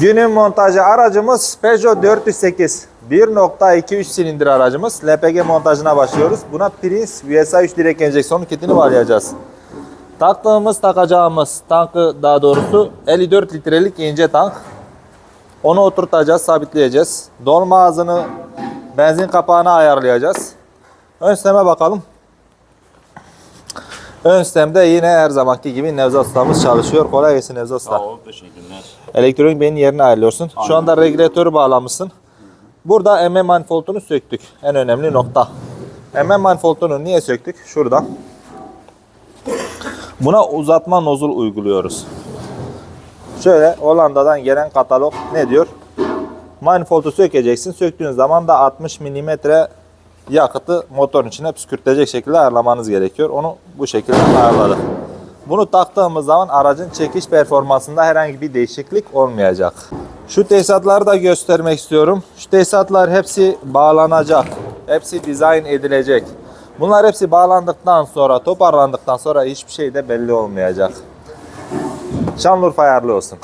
Günün montajı aracımız Peugeot 408. 1.23 silindir aracımız. LPG montajına başlıyoruz. Buna Prince VSA 3 direk enjeksiyon kitini bağlayacağız. Taktığımız takacağımız tankı daha doğrusu 54 litrelik ince tank. Onu oturtacağız, sabitleyeceğiz. Dolma ağzını benzin kapağına ayarlayacağız. Ön sisteme bakalım. Ön sistemde yine her zamanki gibi Nevzat ustamız çalışıyor. Kolay gelsin Nevzat usta. Sağ ol, teşekkürler. Elektronik beyin yerini ayarlıyorsun. Şu anda regülatörü bağlamışsın. Burada MM manifoldunu söktük. En önemli nokta. MM manifoldunu niye söktük? Şurada. Buna uzatma nozul uyguluyoruz. Şöyle Hollanda'dan gelen katalog ne diyor? Manifoldu sökeceksin. Söktüğün zaman da 60 mm yakıtı motorun içine püskürtecek şekilde ayarlamanız gerekiyor. Onu bu şekilde ayarladık. Bunu taktığımız zaman aracın çekiş performansında herhangi bir değişiklik olmayacak. Şu tesisatları da göstermek istiyorum. Şu tesisatlar hepsi bağlanacak. Hepsi dizayn edilecek. Bunlar hepsi bağlandıktan sonra, toparlandıktan sonra hiçbir şey de belli olmayacak. Şanlıurfa ayarlı olsun.